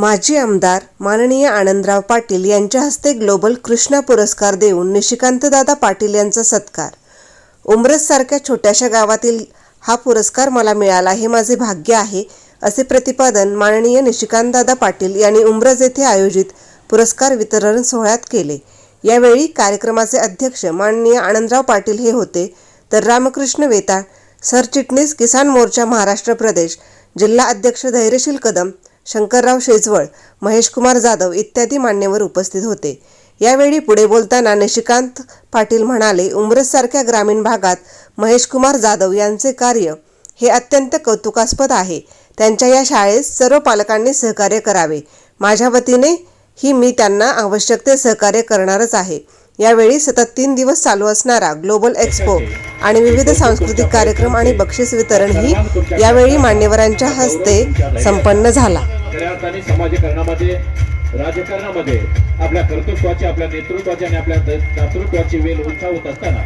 माजी आमदार माननीय आनंदराव पाटील यांच्या हस्ते ग्लोबल कृष्णा पुरस्कार देऊन निशिकांतदादा पाटील यांचा सत्कार. उमरससारख्या छोट्याशा गावातील हा पुरस्कार मला मिळाला हे माझे भाग्य आहे असे प्रतिपादन माननीय निशिकांतदादा पाटील यांनी उमरज येथे आयोजित पुरस्कार वितरण सोहळ्यात केले. यावेळी कार्यक्रमाचे अध्यक्ष माननीय आनंदराव पाटील हे होते. तर रामकृष्ण वेताळ सरचिटणीस किसान मोर्चा महाराष्ट्र प्रदेश जिल्हा अध्यक्ष धैर्यशील कदम शंकरराव शेजवळ महेशकुमार जाधव इत्यादी मान्यवर उपस्थित होते. यावेळी पुढे बोलताना निशिकांत पाटील म्हणाले उमरससारख्या ग्रामीण भागात महेशकुमार जाधव यांचे कार्य हे अत्यंत कौतुकास्पद आहे. त्यांच्या या शाळेस सर्व पालकांनी सहकार्य करावे. माझ्या वतीने ही मी त्यांना आवश्यक ते सहकार्य करणारच आहे. यावेळी सतत तीन दिवस चालू असणारा ग्लोबल एक्सपो आणि विविध सांस्कृतिक कार्यक्रम आणि बक्षीस वितरणही यावेळी मान्यवरांच्या हस्ते संपन्न झाला. राजकारणामध्ये आपल्या कर्तृत्वाची आपल्या नेतृत्वाची आणि आपल्या दातृत्वाची वेल उंचावत असताना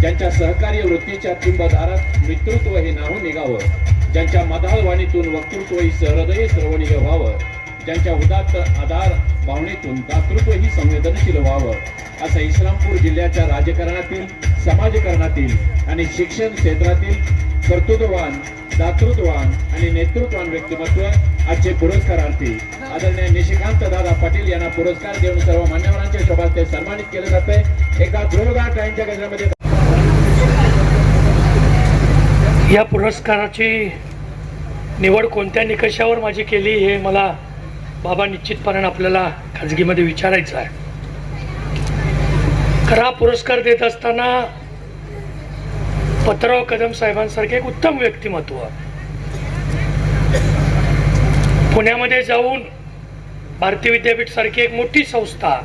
ज्यांच्या सहकार्य वृत्तीच्या कुंभधारात नेतृत्व हे नाहून निघावं ज्यांच्या मदालवाणीतून वक्तृत्व ही सहृदय श्रवणीय व्हावं ज्यांच्या उदात्त आधार भावनेतून दातृत्व ही संवेदनशील व्हावं असं इस्लामपूर जिल्ह्याच्या राजकारणातील समाजकारणातील आणि शिक्षण क्षेत्रातील कर्तृत्ववान दातृत्ववान आणि नेतृत्ववान व्यक्तिमत्व आजचे पुरस्कारार्थी. आदरणीय निशिकांत दादा पाटील यांना पुरस्कार देऊन सर्व मान्यवरांच्या शोभात ते सन्मानित केले जाते. एका जोरदार टाईमच्या गजरामध्ये या पुरस्काराची निवड कोणत्या निकषावर माझी केली हे मला बाबा निश्चितपणे आपल्याला खाजगीमध्ये विचारायचं आहे. खरा पुरस्कार देत असताना पत्राव कदम साहेबांसारखे एक उत्तम व्यक्तिमत्व. पुण्यामध्ये जाऊन भारतीय विद्यापीठ सारखी एक मोठी संस्था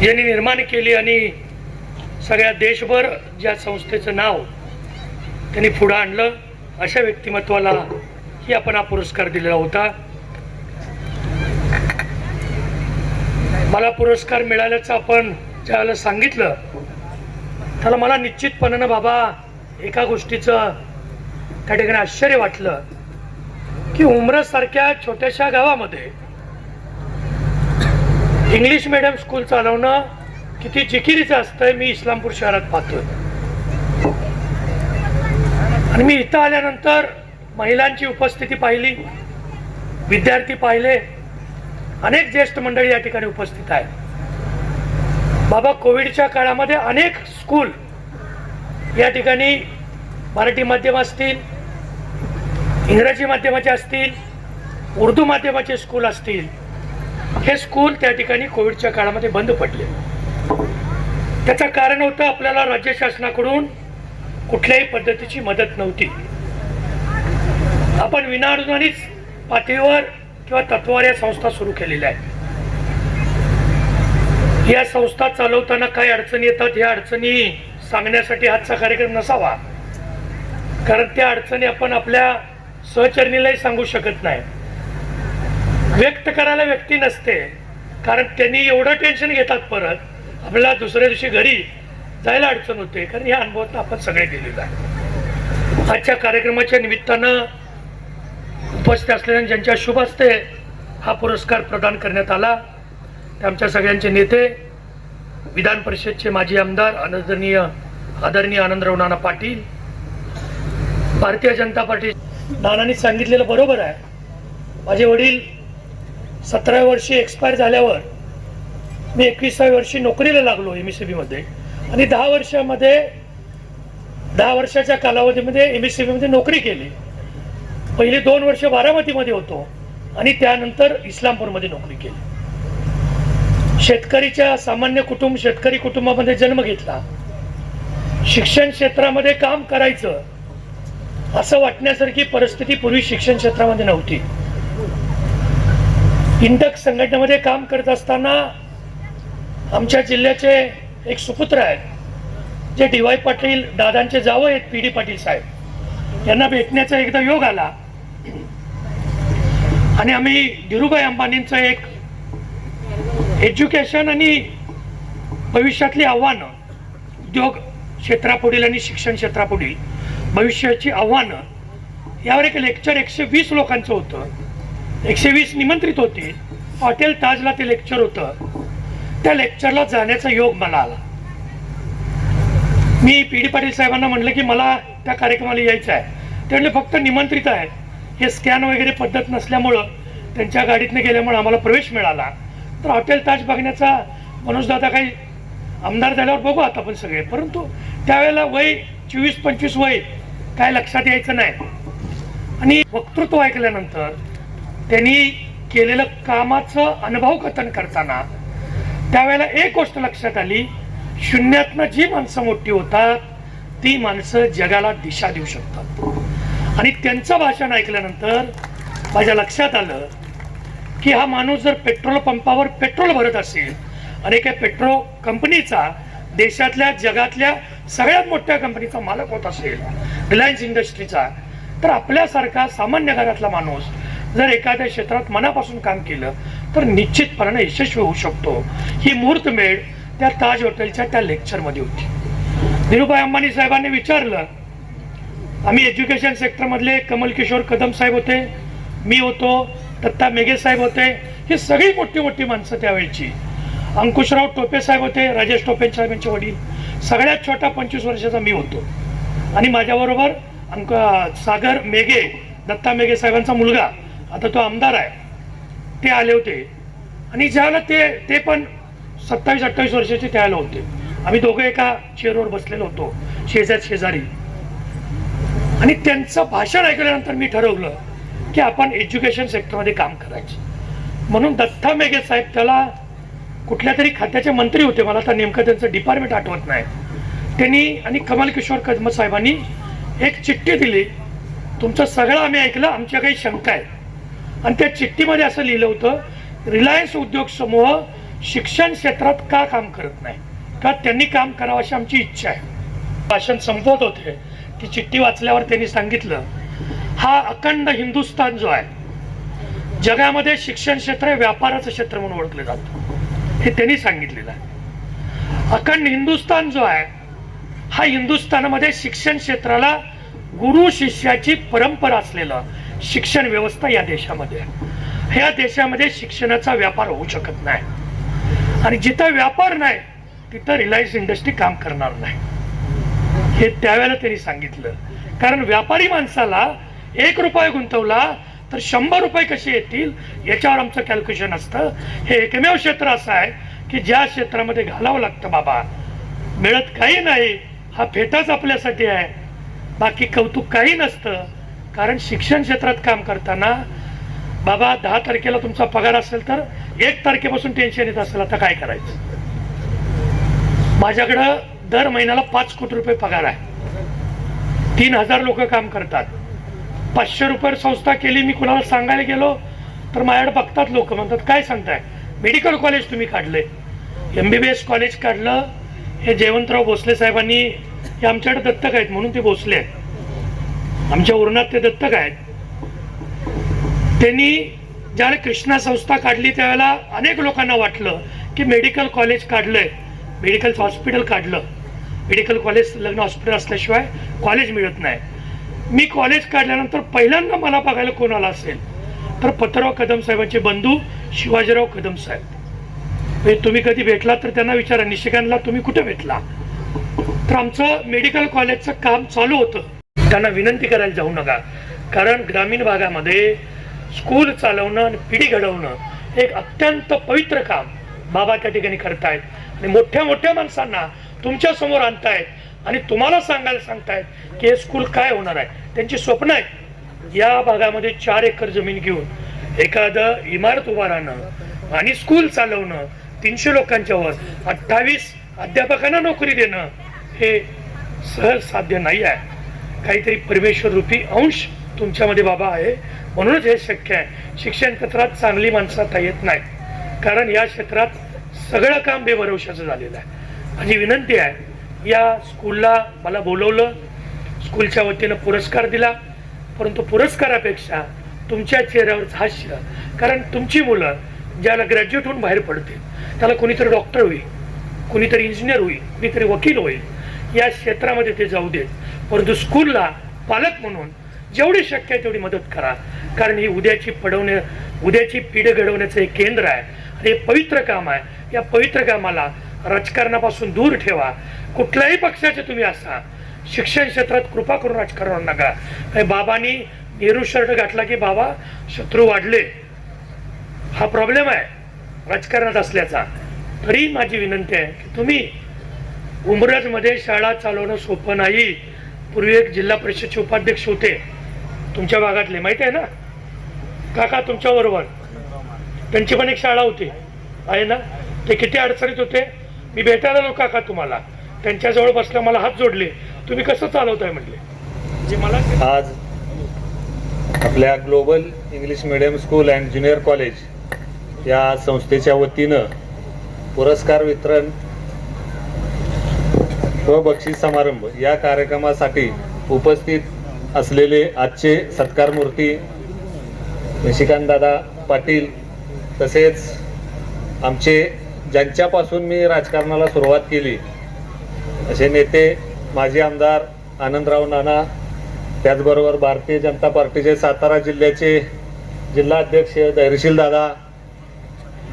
ज्यांनी निर्माण केली आणि सगळ्या देशभर ज्या संस्थेचं नाव त्यांनी पुढं आणलं अशा व्यक्तिमत्वाला ही आपण हा पुरस्कार दिलेला होता. मला पुरस्कार मिळाल्याचं आपण ज्यावेळेला सांगितलं त्याला मला निश्चितपणानं बाबा एका गोष्टीचं त्या ठिकाणी आश्चर्य वाटलं की उमरसारख्या छोट्याशा गावामध्ये इंग्लिश मिडियम स्कूल चालवणं किती जिकिरीचं असतंय मी इस्लामपूर शहरात पाहतोय. आणि मी इथं आल्यानंतर महिलांची उपस्थिती पाहिली विद्यार्थी पाहिले अनेक ज्येष्ठ मंडळी या ठिकाणी उपस्थित आहे बाबा कोविडच्या काळामध्ये अनेक स्कूल या ठिकाणी मराठी माध्यम असतील इंग्रजी माध्यमाचे असतील उर्दू माध्यमाचे स्कूल असतील हे स्कूल त्या ठिकाणी कोविडच्या काळामध्ये बंद पडले. त्याचं कारण होतं आपल्याला राज्य शासनाकडून कुठल्याही पद्धतीची मदत नव्हती. आपण विनाअनुदानीच पातळीवर किंवा तत्वावर या संस्था सुरू केलेल्या आहेत. या संस्था चालवताना काही अडचणी येतात या अडचणी सांगण्यासाठी आजचा कार्यक्रम नसावा. कारण त्या अडचणी आपण आपल्या सहचरणीलाही सांगू शकत नाही. व्यक्त करायला व्यक्ती नसते. कारण त्यांनी एवढं टेन्शन घेतात परत आपल्याला दुसऱ्या दिवशी घरी जायला अडचण होते. कारण या अनुभवात आपण सगळे गेलेलो आहे. आजच्या कार्यक्रमाच्या निमित्तानं उपस्थित असलेल्या ज्यांच्या शुभ हस्ते हा पुरस्कार प्रदान करण्यात आला ते आमच्या सगळ्यांचे नेते विधान परिषदचे माजी आमदार आदरणीय आदरणीय आनंदराव नाना पाटील भारतीय जनता पार्टी नानांनी सांगितलेलं बरोबर आहे. माझे वडील सतराव्या वर्षी एक्सपायर झाल्यावर मी एकविसाव्या वर्षी नोकरीला लागलो एम सी मध्ये आणि दहा वर्षामध्ये दहा वर्षाच्या कालावधीमध्ये एम एसमध्ये नोकरी केली. पहिले दोन वर्ष बारामतीमध्ये होतो आणि त्यानंतर इस्लामपूरमध्ये नोकरी केली. शेतकरीच्या सामान्य कुटुंब शेतकरी कुटुंबामध्ये जन्म घेतला. शिक्षण क्षेत्रामध्ये काम करायचं असं वाटण्यासारखी परिस्थिती पूर्वी शिक्षण क्षेत्रामध्ये नव्हती. इंडक संघटनेमध्ये काम करत असताना आमच्या जिल्ह्याचे एक सुपुत्र आहेत जे डी वाय पाटील दादांचे जावं आहेत पी डी पाटील साहेब. यांना भेटण्याचा एकदा योग आला. आणि आम्ही धीरूभाई अंबानींचं एक एज्युकेशन आणि भविष्यातली आव्हानं उद्योग क्षेत्रापुढील आणि शिक्षण क्षेत्रापुढील भविष्याची आव्हानं यावर एक लेक्चर एकशे वीस लोकांचं होतं. एकशे वीस निमंत्रित होते. हॉटेल ताजला ते लेक्चर होतं. त्या लेक्चरला जाण्याचा योग मला आला. मी पी डी पाटील साहेबांना म्हणलं की मला त्या कार्यक्रमाला यायचं आहे. ते फक्त निमंत्रित आहे. हे स्कॅन वगैरे पद्धत नसल्यामुळं त्यांच्या गाडीतनं गेल्यामुळं आम्हाला प्रवेश मिळाला. तर हॉटेल ताज बघण्याचा मनोजदादा काही आमदार झाल्यावर बघू आता आपण सगळे. परंतु त्यावेळेला वय चोवीस पंचवीस वय काय लक्षात यायचं नाही. आणि वक्तृत्व ऐकल्यानंतर त्यांनी केलेलं कामाचं अनुभव कथन करताना त्यावेळेला एक गोष्ट लक्षात आली. शून्यातनं जी माणसं मोठी होतात ती माणसं जगाला दिशा देऊ शकतात. आणि त्यांचं भाषण ऐकल्यानंतर माझ्या लक्षात आलं की हा माणूस जर पेट्रोल पंपावर पेट्रोल भरत असेल आणि एका पेट्रोल कंपनीचा देशातल्या जगातल्या सगळ्यात मोठ्या कंपनीचा मालक होत असेल रिलायन्स इंडस्ट्रीचा तर आपल्यासारखा सामान्य घरातला माणूस जर एखाद्या क्षेत्रात मनापासून काम केलं तर निश्चितपणाने यशस्वी होऊ शकतो. ही मुहूर्तमेढ त्या ताज हॉटेलच्या त्या लेक्चरमध्ये होती. धीरूभाई अंबानी साहेबांनी विचारलं. आम्ही एज्युकेशन सेक्टरमधले कमल किशोर कदम साहेब होते मी होतो दत्ता मेघे साहेब होते ही सगळी मोठी मोठी माणसं त्यावेळची. अंकुशराव टोपे साहेब होते राजेश टोपे साहेबांचे वडील. सगळ्यात छोटा पंचवीस वर्षाचा मी होतो. आणि माझ्याबरोबर अंक सागर मेघे दत्ता मेघे साहेबांचा मुलगा. आता तो आमदार आहे. ते आले होते. आणि ज्याला ते ते पण सत्तावीस अठ्ठावीस वर्षाचे त्याला होते. आम्ही दोघं एका चेअरवर बसलेलो होतो शेजार शेजारी. आणि त्यांचं भाषण ऐकल्यानंतर मी ठरवलं की आपण एज्युकेशन सेक्टरमध्ये काम करायचं. म्हणून दत्ता मेघे साहेब त्याला कुठल्या तरी खात्याचे मंत्री होते मला आता नेमकं त्यांचं डिपार्टमेंट आठवत नाही. त्यांनी आणि कमल किशोर कदम साहेबांनी एक चिठ्ठी दिली. तुमचं सगळं आम्ही ऐकलं आमच्या काही शंका आहे आणि त्या चिठ्ठीमध्ये असं लिहिलं होतं रिलायन्स उद्योग समूह शिक्षण क्षेत्रात का काम करत नाही? का त्यांनी काम करावं अशी आमची इच्छा आहे. भाषण संपवत होते. ती चिठ्ठी वाचल्यावर त्यांनी सांगितलं हा अखंड हिंदुस्थान जो आहे जगामध्ये शिक्षण क्षेत्र हे व्यापाराचं क्षेत्र म्हणून ओळखलं जातं. हे त्यांनी सांगितलेलं आहे. अखंड हिंदुस्थान जो आहे हा हिंदुस्थानामध्ये शिक्षण क्षेत्राला गुरु शिष्याची परंपरा असलेलं शिक्षण व्यवस्था या देशामध्ये आहे. ह्या देशामध्ये शिक्षणाचा व्यापार होऊ शकत नाही. आणि जिथं व्यापार नाही तिथं रिलायन्स इंडस्ट्री काम करणार नाही. हे त्यावेळेला त्यांनी सांगितलं. कारण व्यापारी माणसाला एक रुपये गुंतवला तर शंभर रुपये कसे येतील याच्यावर आमचं कॅल्क्युलेशन असतं. हे एकमेव क्षेत्र असं आहे की ज्या क्षेत्रामध्ये घालावं लागतं बाबा. मिळत काही नाही हा फेटाच आपल्यासाठी आहे. बाकी कौतुक काही नसतं. कारण शिक्षण क्षेत्रात काम करताना बाबा दहा तारखेला तुमचा पगार असेल तर एक तारखेपासून टेन्शन येत असेल आता काय करायचं? माझ्याकडं दर महिन्याला पाच कोटी रुपये पगार आहे. तीन हजार लोक काम करतात. पाचशे रुपये संस्था केली मी कुणाला सांगायला गेलो तर माझ्याकडे बघतात लोक म्हणतात काय सांगताय? मेडिकल कॉलेज तुम्ही काढले. M B B S college काढलं. हे जयवंतराव भोसले साहेबांनी हे आमच्याकडे दत्तक आहेत म्हणून ते भोसले आहेत. आमच्या उरणात ते दत्तक आहेत. त्यांनी ज्यावेळेला कृष्णा संस्था काढली त्यावेळेला अनेक लोकांना वाटलं की मेडिकल कॉलेज काढलंय. मेडिकल हॉस्पिटल काढलं. मेडिकल कॉलेज लग्न हॉस्पिटल असल्याशिवाय कॉलेज मिळत नाही. मी कॉलेज काढल्यानंतर पहिल्यांदा मला बघायला कोण आला असेल? तर पत्रराव कदम साहेबांचे बंधू शिवाजीराव कदम साहेब. म्हणजे तुम्ही कधी भेटला तर त्यांना विचारा निशिकांतला तुम्ही कुठे भेटला? तर आमचं मेडिकल कॉलेजचं काम चालू होतं. त्यांना विनंती करायला जाऊ नका. कारण ग्रामीण भागामध्ये स्कूल चालवणं आणि पिढी घडवणं एक अत्यंत पवित्र काम. बाबा त्या ठिकाणी करतायत. आणि मोठ्या मोठ्या माणसांना तुमच्यासमोर आणतायत. आणि तुम्हाला सांगायला सांगतायत की हे स्कूल काय होणार आहे? त्यांची स्वप्न आहेत. या भागामध्ये चार एकर जमीन घेऊन एखादं इमारत उभारणं आणि स्कूल चालवणं तीनशे लोकांच्या वर अठ्ठावीस अध्यापकांना नोकरी देणं हे सहज साध्य नाही आहे. काहीतरी परमेश्वर रूपी अंश तुमच्यामध्ये बाबा आहे. म्हणूनच हे शक्य आहे. शिक्षण क्षेत्रात चांगली माणसं आता येत नाही कारण या क्षेत्रात सगळं काम बेभरवशाचं झालेलं आहे. माझी विनंती आहे या स्कूलला मला बोलवलं स्कूलच्या वतीनं पुरस्कार दिला परंतु पुरस्कारापेक्षा तुमच्या चेहऱ्यावरच हास्य कारण तुमची मुलं ज्याला ग्रॅज्युएट होऊन बाहेर पडतील त्याला कोणीतरी डॉक्टर होईल कुणीतरी इंजिनियर होईल कुणीतरी वकील होईल या क्षेत्रामध्ये ते जाऊ देत. परंतु स्कूलला पालक म्हणून जेवढी शक्य आहे तेवढी मदत करा. कारण ही उद्याची पडवणे उद्याची पिढी घडवण्याचं हे केंद्र आहे. हे पवित्र काम आहे. या पवित्र कामाला राजकारणापासून दूर ठेवा. कुठल्याही पक्षाचे तुम्ही असा. शिक्षण क्षेत्रात कृपा करून राजकारण नका. हे बाबांनी नेहरू शर्ट घातला की बाबा शत्रू वाढले. हा प्रॉब्लेम आहे. राजकारणात असल्याचा. तरी माझी विनंती आहे की तुम्ही उमरजमध्ये शाळा चालवणं सोपं नाही. पूर्वी एक जिल्हा परिषदचे उपाध्यक्ष होते. तुमच्या भागातले माहिती आहे ना? काका तुमच्याबरोबर त्यांची पण एक शाळा होती. आहे ना? ते किती अडचणीत होते? मी भेटायला आलो काका तुम्हाला? त्यांच्याजवळ बसल्या मला हात जोडले. तुम्ही कसं चालवताय म्हटले जे मला आज आपल्या global English medium school and junior college या संस्थेच्या वतीनं पुरस्कार वितरण व बक्षीस समारंभ या कार्यक्रमासाठी उपस्थित असलेले आजचे सत्कार मूर्ती निशिकांतदादा पाटील तसेच आमचे ज्यांच्यापासून मी राजकारणाला सुरुवात केली असे नेते माजी आमदार आनंदराव नाना त्याचबरोबर भारतीय जनता पार्टीचे सातारा जिल्ह्याचे जिल्हा अध्यक्ष धैर्यशील दादा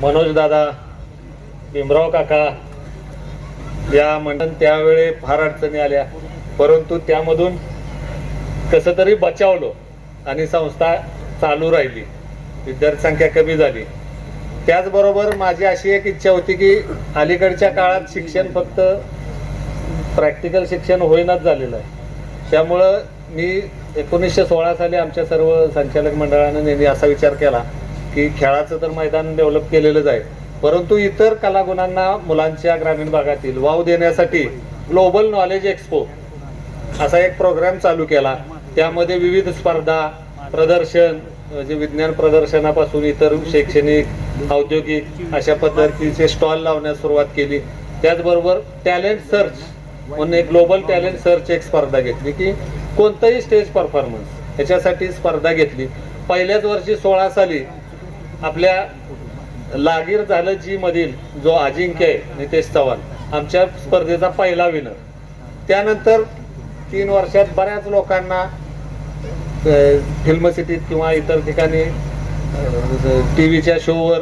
मनोज दादा भीमराव काका या मंडळ त्यावेळी फार अडचणी आल्या. परंतु त्यामधून कसं तरी बचावलो आणि संस्था चालू राहिली. विद्यार्थी संख्या कमी झाली. त्याचबरोबर माझी अशी एक इच्छा होती की अलीकडच्या काळात शिक्षण फक्त प्रॅक्टिकल शिक्षण होईनाच झालेलं आहे. त्यामुळं मी एकोणीसशे सोळा साली आमच्या सर्व संचालक मंडळानं नेहमी असा विचार केला की खेळाचं तर मैदान डेव्हलप केलेलंच आहे. परंतु इतर कलागुणांना मुलांच्या ग्रामीण भागातील वाव देण्यासाठी ग्लोबल नॉलेज एक्सपो असा एक प्रोग्राम चालू केला. त्यामध्ये विविध स्पर्धा प्रदर्शन जे विज्ञान प्रदर्शनापासून इतर शैक्षणिक औद्योगिक अशा पद्धतीचे स्टॉल लावण्यास सुरुवात केली. त्याचबरोबर टॅलेंट सर्च म्हणून एक ग्लोबल टॅलेंट सर्च एक स्पर्धा घेतली की कोणताही स्टेज परफॉर्मन्स याच्यासाठी स्पर्धा घेतली. पहिल्याच वर्षी सोळा साली आपल्या लागीर झालं जी मधील जो अजिंक्य आहे नितेश चव्हाण आमच्या स्पर्धेचा पहिला विनर त्यानंतर तीन वर्षात बऱ्याच लोकांना फिल्म सिटीत किंवा इतर ठिकाणी टी व्हीच्या शोवर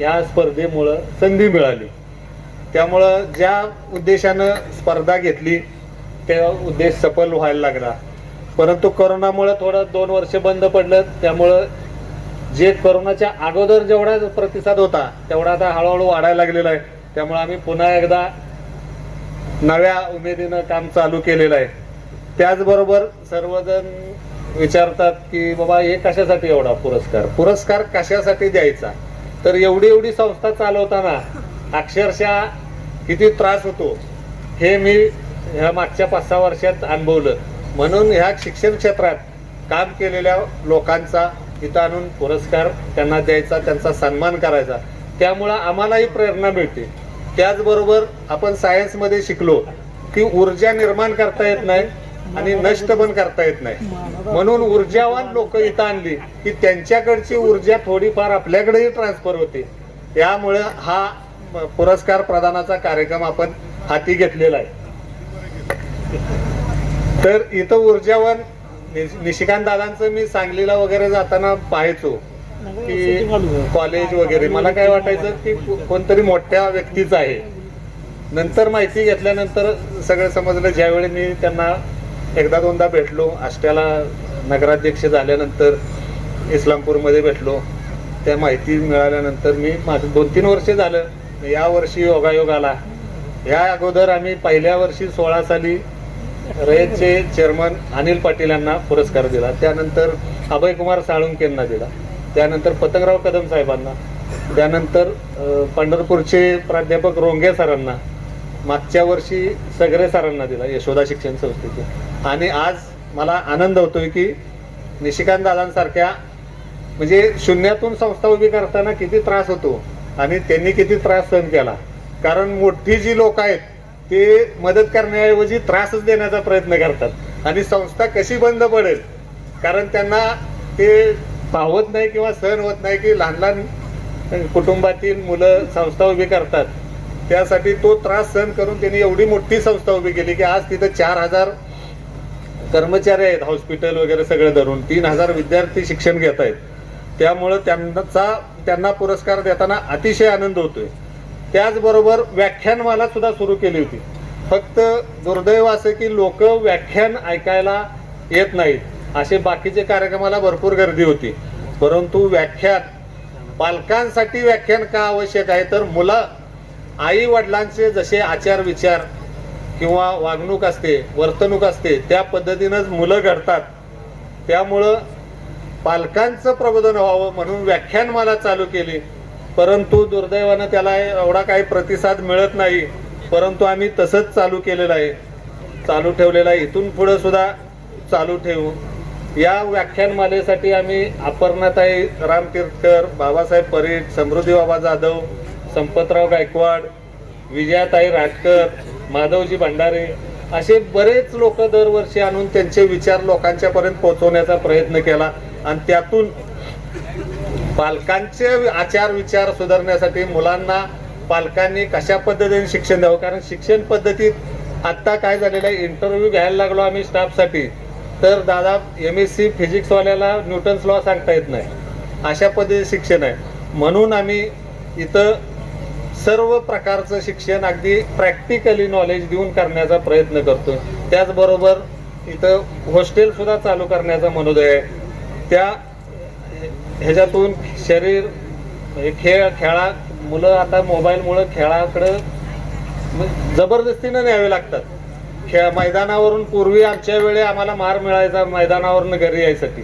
या स्पर्धेमुळं संधी मिळाली. त्यामुळं ज्या उद्देशानं स्पर्धा घेतली त्या उद्देश सफल व्हायला लागला. परंतु करोनामुळं थोडं दोन वर्ष बंद पडलं त्यामुळं जे करोनाच्या अगोदर जेवढा प्रतिसाद होता तेवढा आता हळूहळू वाढायला लागलेला आहे. त्यामुळे आम्ही पुन्हा एकदा नव्या उमेदीनं काम चालू केलेलं आहे. त्याचबरोबर सर्वजण विचारतात की बाबा हे कशासाठी एवढा पुरस्कार? पुरस्कार कशासाठी द्यायचा? तर एवढी एवढी संस्था चालवताना अक्षरशः किती त्रास होतो हे मी ह्या मागच्या पाच सहा वर्षात अनुभवलं. म्हणून ह्या शिक्षण क्षेत्रात काम केलेल्या लोकांचा इथं आणून पुरस्कार त्यांना द्यायचा त्यांचा सन्मान करायचा. त्यामुळं आम्हालाही प्रेरणा मिळते. त्याचबरोबर आपण सायन्समध्ये शिकलो की ऊर्जा निर्माण करता येत नाही. आणि नष्ट पण करता येत नाही. म्हणून ऊर्जावान लोक इथं आणली की त्यांच्याकडची ऊर्जा थोडीफार आपल्याकडेही ट्रान्सफर होते. त्यामुळे हा पुरस्कार प्रदानाचा कार्यक्रम आपण हाती घेतलेला आहे. तर इथं ऊर्जावान निशिकांत दादांचं मी सांगलीला वगैरे जाताना पाहायचो की कॉलेज वगैरे. मला काय वाटायचं की कोणतरी मोठ्या व्यक्तीच आहे. नंतर माहिती घेतल्यानंतर सगळं समजलं. ज्यावेळी मी त्यांना एकदा दोनदा भेटलो. आष्ट्याला नगराध्यक्ष झाल्यानंतर इस्लामपूरमध्ये भेटलो. त्या माहिती मिळाल्यानंतर मी माझं दोन तीन वर्ष झालं. या वर्षी योगायोग आला. या अगोदर आम्ही पहिल्या वर्षी सोळा साली रयतचे चेअरमन अनिल पाटील यांना पुरस्कार दिला. त्यानंतर अभयकुमार साळुंकेंना दिला. त्यानंतर पतंगराव कदम साहेबांना. त्यानंतर पंढरपूरचे प्राध्यापक रोंगे सरांना. मागच्या वर्षी सगरे सरांना दिला यशोदा शिक्षण संस्थेचे. आणि आज मला आनंद होतोय की निशिकांत दादांसारख्या म्हणजे शून्यातून संस्था उभी करताना किती त्रास होतो आणि त्यांनी किती त्रास सहन केला. कारण मोठी जी लोक आहेत ते मदत करण्याऐवजी त्रासच देण्याचा प्रयत्न करतात. आणि संस्था कशी बंद पडेल कारण त्यांना ते पाहत नाही किंवा सहन होत नाही की लहान लहान कुटुंबातील मुलं संस्था उभी करतात. त्यासाठी तो त्रास सहन करून त्यांनी एवढी मोठी संस्था उभी केली की आज तिथं चार हजार कर्मचारी आहेत हॉस्पिटल वगैरे सगळं धरून. तीन हजार विद्यार्थी शिक्षण घेत आहेत त्यामुळं त्यांचा त्यांना पुरस्कार देताना अतिशय आनंद होतोय. त्याचबरोबर व्याख्यानमाला सुद्धा सुरू केली होती. फक्त दुर्दैव असं की लोक व्याख्यान ऐकायला येत नाहीत. असे बाकीचे कार्यक्रमाला भरपूर गर्दी होती. परंतु व्याख्यान पालकांसाठी व्याख्यान का आवश्यक आहे? तर मुलं आई वडिलांचे जसे आचार विचार किंवा वागणूक असते वर्तणूक असते त्या पद्धतीनंच मुलं घडतात. त्यामुळं पालकांचं प्रबोधन व्हावं म्हणून व्याख्यानमाला चालू केली. परंतु दुर्दैवानं त्याला एवढा काही प्रतिसाद मिळत नाही. परंतु आम्ही तसंच चालू केलेलं आहे. चालू ठेवलेलं आहे. इथून पुढं सुद्धा चालू ठेवू. या व्याख्यानमालेसाठी आम्ही अपर्णाताई राम तीर्थकर बाबासाहेब परीट समृद्धी बाबा जाधव संपतराव गायकवाड विजयाताई राटकर माधवजी भंडारे असे बरेच लोक दरवर्षी आणून त्यांचे विचार लोकांच्या पर्यंत पोहोचवण्याचा प्रयत्न केला. आणि त्यातून पालकांचे आचार विचार सुधारण्यासाठी मुलांना पालकांनी कशा पद्धतीने शिक्षण द्यावं? कारण शिक्षण पद्धतीत आत्ता काय झालेलं आहे? इंटरव्ह्यू घ्यायला लागलो आम्ही स्टाफसाठी तर दादा एम एस सी फिजिक्सवाल्याला न्यूटन्स लॉ सांगता येत नाही. अशा पद्धतीचे शिक्षण आहे. म्हणून आम्ही इथं सर्व प्रकारचं शिक्षण अगदी प्रॅक्टिकली नॉलेज देऊन करण्याचा प्रयत्न करतो त्याचबरोबर इथं हॉस्टेल सुद्धा चालू करण्याचा मनोदय आहे. त्या ह्याच्यातून शरीर खेळ खेळा मुलं आता मोबाईलमुळं खेळाकडं जबरदस्तीनं न्यावे लागतात. खेळ मैदानावरून पूर्वी आमच्या वेळी आम्हाला मार मिळायचा मैदानावरून घरी यायसाठी.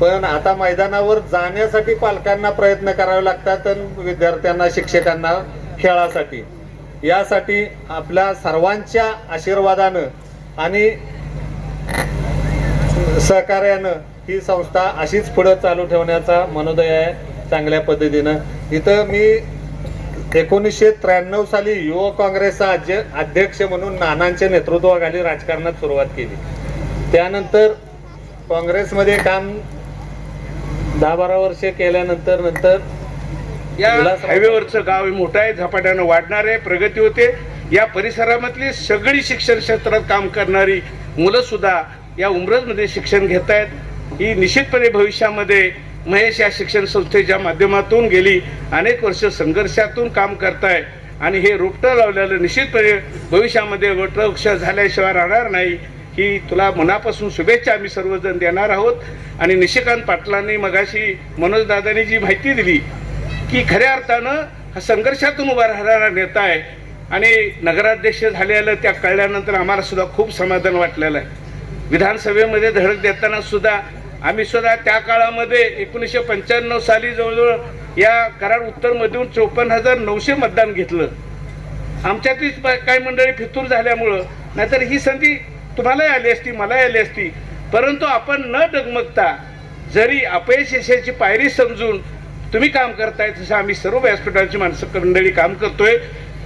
पण आता मैदानावर जाण्यासाठी पालकांना प्रयत्न करावे लागतात आणि विद्यार्थ्यांना शिक्षकांना खेळासाठी. यासाठी आपल्या सर्वांच्या आशीर्वादानं आणि सहकार्यानं ही संस्था अशीच पुढं चालू ठेवण्याचा मनोदय आहे चांगल्या पद्धतीनं. इथं मी एकोणीसशे त्र्याण्णव साली युवक काँग्रेसचा अध्य अध्यक्ष म्हणून नानांच्या नेतृत्वाखाली राजकारणात सुरुवात केली. त्यानंतर काँग्रेसमध्ये काम दहा बारा वर्षे केल्यानंतर नंतर या हायवेवरचं गाव मोठं आहे झपाट्यानं वाढणार आहे प्रगती होते. या परिसरामधली सगळी शिक्षण क्षेत्रात काम करणारी मुलं सुद्धा या उमरजमध्ये शिक्षण घेत आहेत ही निश्चितपणे भविष्यामध्ये महेश या शिक्षण संस्थेच्या माध्यमातून गेली अनेक वर्ष संघर्षातून काम करताय आणि हे रोपटं लावलेलं निश्चितपणे भविष्यामध्ये वटवृक्ष झाल्याशिवाय राहणार नाही. ही तुला मनापासून शुभेच्छा आम्ही सर्वजण देणार आहोत. आणि निशिकांत पाटलांनी मगाशी मनोजदादांनी जी माहिती दिली की खऱ्या अर्थानं हा संघर्षातून उभा राहणारा नेता आहे. आणि नगराध्यक्ष झालेलं त्या कळल्यानंतर आम्हाला सुद्धा खूप समाधान वाटलेलं आहे. विधानसभेमध्ये धडक देताना सुद्धा आम्ही सुद्धा त्या काळामध्ये एकोणीसशे पंच्याण्णव साली जवळजवळ या कराड उत्तरमधून चोपन्न हजार नऊशे मतदान घेतलं. आमच्यातलीच काही मंडळी फितूर झाल्यामुळं नाहीतर ही संधी तुम्हालाही आली असती मलाही आली असती परंतु आपण न डगमगता जरी अपयश यशाची पायरी समजून तुम्ही काम करताय तसं आम्ही सर्व व्यासपीठाची माणसं मंडळी काम करतोय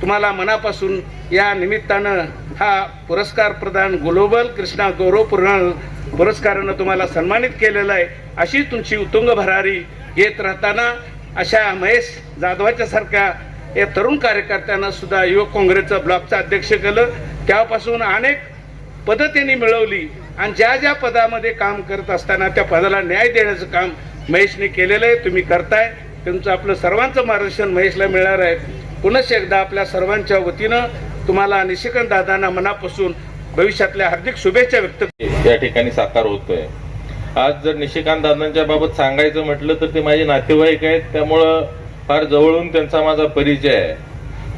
तुम्हाला मनापासून या निमित्तानं हा पुरस्कार प्रदान ग्लोबल कृष्णा गौरवपूर्ण पुरस्कारानं तुम्हाला सन्मानित केलेला आहे. अशी तुमची उतुंग भरारी घेत राहताना अशा महेश जाधवाच्या सारख्या या तरुण कार्यकर्त्यांना सुद्धा युवक काँग्रेसचं ब्लॉकचं अध्यक्ष केलं. त्यापासून अनेक पदं त्यांनी मिळवली आणि ज्या ज्या पदामध्ये काम करत असताना त्या पदाला न्याय देण्याचं काम महेशने केलेलं आहे. तुम्ही करताय. तुमचं आपलं सर्वांचं मार्गदर्शन महेशला मिळणार आहे. पुनश्च एकदा आपल्या सर्वांच्या वतीनं तुम्हाला निशिकांत दादांना मनापासून भविष्यातल्या हार्दिक शुभेच्छा व्यक्त या ठिकाणी साकार होतोय. आज जर निशिकांत दादांच्या बाबत सांगायचं म्हटलं तर ते माझे नातेवाईक आहेत. त्यामुळं फार जवळून त्यांचा माझा परिचय आहे.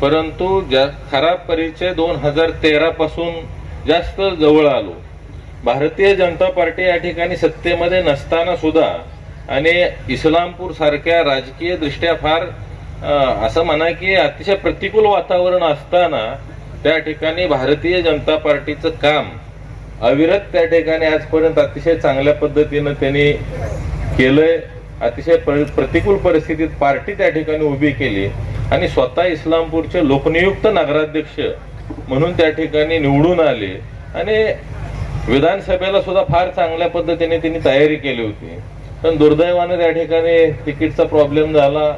परंतु जा खरा परिचय दोन हजार तेरा पासून जास्त जवळ आलो. भारतीय जनता पार्टी या ठिकाणी सत्तेमध्ये नसताना सुद्धा आणि इस्लामपूर सारख्या राजकीय दृष्ट्या फार असं म्हणा की अतिशय प्रतिकूल वातावरण असताना त्या ठिकाणी भारतीय जनता पार्टीचं काम अविरत त्या ठिकाणी आजपर्यंत अतिशय चांगल्या पद्धतीनं त्यांनी केलंय. अतिशय प्र- प्रतिकूल परिस्थितीत पार्टी त्या ठिकाणी उभी केली. आणि स्वतः इस्लामपूरचे लोकनियुक्त नगराध्यक्ष म्हणून त्या ठिकाणी निवडून आले. आणि विधानसभेला सुद्धा फार चांगल्या पद्धतीने त्यांनी तयारी केली होती. पण दुर्दैवानं त्या ठिकाणी तिकीटचा प्रॉब्लेम झाला.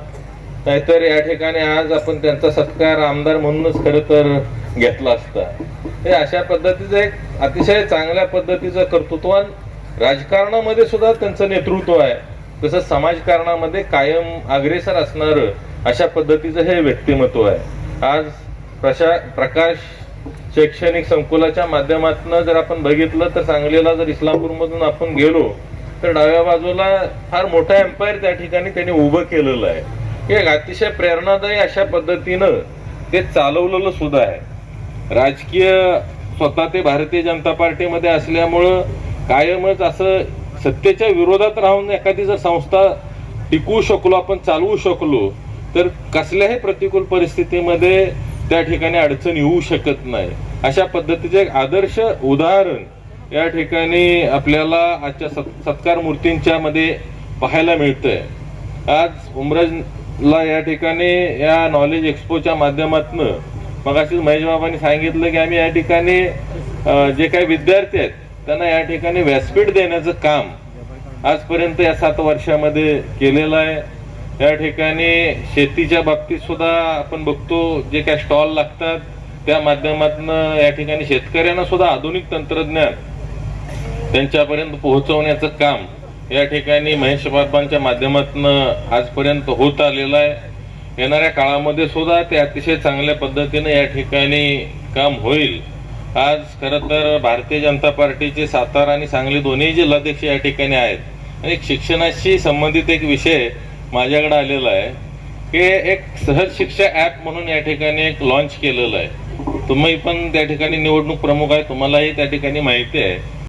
नाहीतर या ठिकाणी आज आपण त्यांचा सत्कार आमदार म्हणूनच खरं तर घेतला असता. हे अशा पद्धतीचं एक अतिशय चांगल्या पद्धतीचं कर्तृत्वान राजकारणामध्ये सुद्धा त्यांचं नेतृत्व आहे. तसंच समाजकारणामध्ये कायम अग्रेसर असणारं अशा पद्धतीचं हे व्यक्तिमत्व आहे. आज प्रशा प्रकाश शैक्षणिक संकुलाच्या माध्यमातून जर आपण बघितलं तर सांगलीला जर इस्लामपूरमधून आपण गेलो तर डाव्या बाजूला फार मोठा एम्पायर त्या ठिकाणी त्यांनी उभं केलेलं आहे. हे एक अतिशय प्रेरणादायी अशा पद्धतीनं ते चालवलेलं सुद्धा आहे. राजकीय स्वतः ते भारतीय जनता पार्टीमध्ये असल्यामुळं कायमच असं सत्तेच्या विरोधात राहून एखादी जर संस्था टिकवू शकलो आपण चालवू शकलो तर कसल्याही प्रतिकूल परिस्थितीमध्ये त्या ठिकाणी अडचण येऊ शकत नाही. अशा पद्धतीचे एक आदर्श उदाहरण या ठिकाणी आपल्याला आजच्या सत् सत्कार मूर्तींच्या मध्ये पाहायला मिळतंय. आज उमरजला या ठिकाणी या नॉलेज एक्सपोच्या माध्यमातून मग महेश बाबांनी सांगितलं की आम्ही या ठिकाणी जे काही विद्यार्थी आहेत त्यांना या ठिकाणी व्यासपीठ देण्याचं काम आजपर्यंत या सात वर्षामध्ये केलेलं आहे. या ठिकाणी शेतीच्या बाबतीत सुद्धा आपण बघतो जे काय स्टॉल लागतात त्या माध्यमातून या ठिकाणी शेतकऱ्यांना सुद्धा आधुनिक तंत्रज्ञान त्यांच्यापर्यंत पोहोचवण्याचं काम या ठिकाणी महेश बाबांच्या माध्यमातून आजपर्यंत होत आलेलं आहे. येणाऱ्या काळामध्ये सुद्धा ते अतिशय चांगल्या पद्धतीने या ठिकाणी काम होईल. आज खरं तर भारतीय जनता पार्टीचे सातारा आणि सांगली दोन्ही जिल्हाध्यक्ष या ठिकाणी आहेत. आणि एक शिक्षणाशी संबंधित एक विषय माझ्याकडे आलेला आहे. की एक सहज शिक्षा ॲप म्हणून या ठिकाणी एक लॉन्च केलेलं आहे. तुम्ही पण त्या ठिकाणी निवडणूक प्रमुख आहे तुम्हालाही त्या ठिकाणी माहिती आहे.